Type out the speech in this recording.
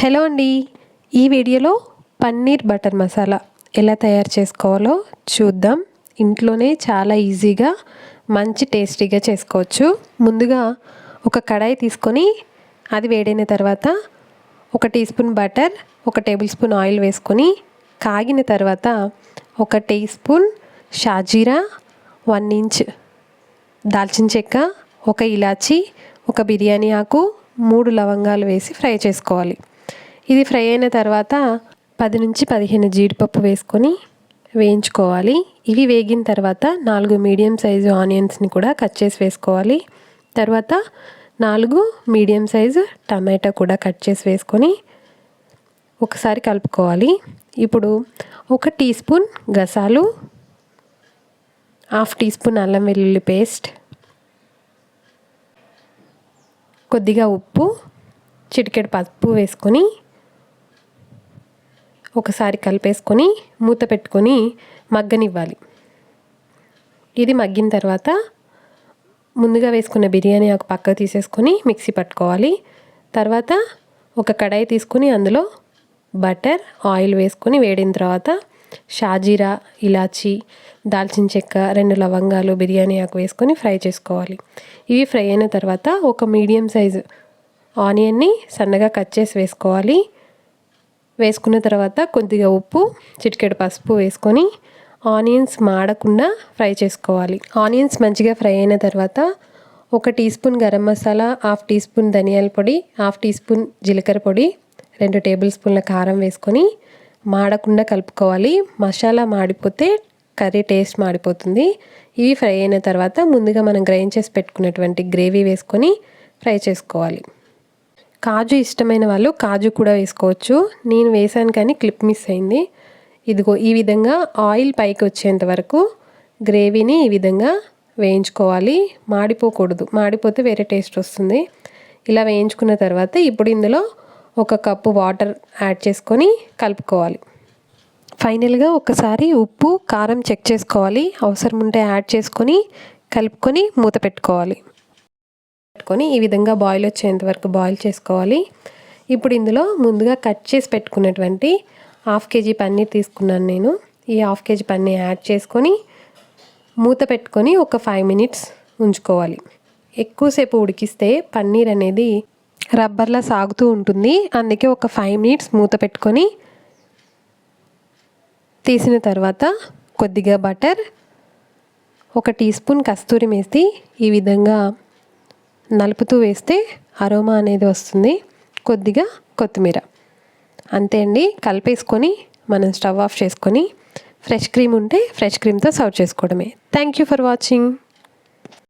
Hello అండి. ఈ వీడియోలో పన్నీర్ బటర్ మసాలా ఎలా తయారు చేసుకోవాలో చూద్దాం. ఇంట్లోనే చాలా ఈజీగా మంచి టేస్టీగా చేసుకోవచ్చు. ముందుగా ఒక కడాయి తీసుకొని అది వేడైన తర్వాత ఒక టీ స్పూన్ బటర్ ఒక టేబుల్ స్పూన్ ఆయిల్ వేసుకొని కాగిన తర్వాత ఒక టీ స్పూన్ షాజీరా వన్ ఇంచ్ దాల్చిన చెక్క ఒక ఇలాచి ఒక బిర్యానీ ఆకు మూడు లవంగాలు వేసి ఫ్రై చేసుకోవాలి. ఇది ఫ్రై అయిన తర్వాత పది నుంచి పదిహేను జీడిపప్పు వేసుకొని వేయించుకోవాలి. ఇవి వేగిన తర్వాత నాలుగు మీడియం సైజు ఆనియన్స్ని కూడా కట్ చేసి వేసుకోవాలి. తర్వాత నాలుగు మీడియం సైజు టమాటా కూడా కట్ చేసి వేసుకొని ఒకసారి కలుపుకోవాలి. ఇప్పుడు ఒక టీ స్పూన్ గసాలు హాఫ్ టీ స్పూన్ అల్లం వెల్లుల్లి పేస్ట్ కొద్దిగా ఉప్పు చిటికెడు పసుపు వేసుకొని ఒకసారి కలిపేసుకొని మూత పెట్టుకొని మగ్గనివ్వాలి. ఇది మగ్గిన తర్వాత ముందుగా వేసుకున్న బిర్యానీ ఆకు పక్క తీసేసుకొని మిక్సీ పట్టుకోవాలి. తర్వాత ఒక కడాయి తీసుకొని అందులో బటర్ ఆయిల్ వేసుకొని వేడిన తర్వాత షాజీరా ఇలాచి దాల్చిన చెక్క రెండు లవంగాలు బిర్యానీ ఆకు వేసుకొని ఫ్రై చేసుకోవాలి. ఇవి ఫ్రై అయిన తర్వాత ఒక మీడియం సైజు ఆనియన్ని సన్నగా కట్ చేసి వేసుకోవాలి. వేసుకున్న తర్వాత కొద్దిగా ఉప్పు చిటికెడు పసుపు వేసుకొని ఆనియన్స్ మాడకుండా ఫ్రై చేసుకోవాలి. ఆనియన్స్ మంచిగా ఫ్రై అయిన తర్వాత ఒక teaspoon garam masala half teaspoon ధనియాల పొడి హాఫ్ టీ స్పూన్ జీలకర్ర పొడి రెండు టేబుల్ స్పూన్ల కారం వేసుకొని మాడకుండా కలుపుకోవాలి. మసాలా మాడిపోతే కర్రీ టేస్ట్ మాడిపోతుంది. ఇవి ఫ్రై అయిన తర్వాత ముందుగా మనం గ్రైండ్ చేసి పెట్టుకున్నటువంటి గ్రేవీ వేసుకొని ఫ్రై చేసుకోవాలి. కాజు ఇష్టమైన వాళ్ళు కాజు కూడా వేసుకోవచ్చు. నేను వేసాను కానీ క్లిప్ మిస్ అయింది. ఇదిగో ఈ విధంగా ఆయిల్ పైకి వచ్చేంత వరకు గ్రేవీని ఈ విధంగా వేయించుకోవాలి. మాడిపోకూడదు. మాడిపోతే వేరే టేస్ట్ వస్తుంది. ఇలా వేయించుకున్న తర్వాత ఇప్పుడు ఇందులో ఒక కప్పు వాటర్ యాడ్ చేసుకొని కలుపుకోవాలి. ఫైనల్గా ఒకసారి ఉప్పు కారం చెక్ చేసుకోవాలి. అవసరం ఉంటే యాడ్ చేసుకొని కలుపుకొని మూత పెట్టుకోవాలి. పెట్టుకొని ఈ విధంగా బాయిల్ వచ్చేంత వరకు బాయిల్ చేసుకోవాలి. ఇప్పుడు ఇందులో ముందుగా కట్ చేసి పెట్టుకున్నటువంటి హాఫ్ కేజీ పన్నీర్ తీసుకున్నాను నేను. ఈ హాఫ్ కేజీ పన్నీర్ యాడ్ చేసుకొని మూత పెట్టుకొని ఒక ఫైవ్ మినిట్స్ ఉంచుకోవాలి. ఎక్కువసేపు ఉడికిస్తే పన్నీర్ అనేది రబ్బర్లా సాగుతూ ఉంటుంది. అందుకే ఒక ఫైవ్ మినిట్స్ మూత పెట్టుకొని తీసిన తర్వాత కొద్దిగా బటర్ ఒక టీ స్పూన్ కస్తూరి మేస్తి ఈ విధంగా నలుపుతూ వేస్తే అరోమా అనేది వస్తుంది. కొద్దిగా కొత్తిమీర. అంతే అండి. కలిపేసుకొని మనం స్టవ్ ఆఫ్ చేసుకొని ఫ్రెష్ క్రీమ్ ఉంటే ఫ్రెష్ క్రీమ్తో సర్వ్ చేసుకోవడమే. Thank you for watching.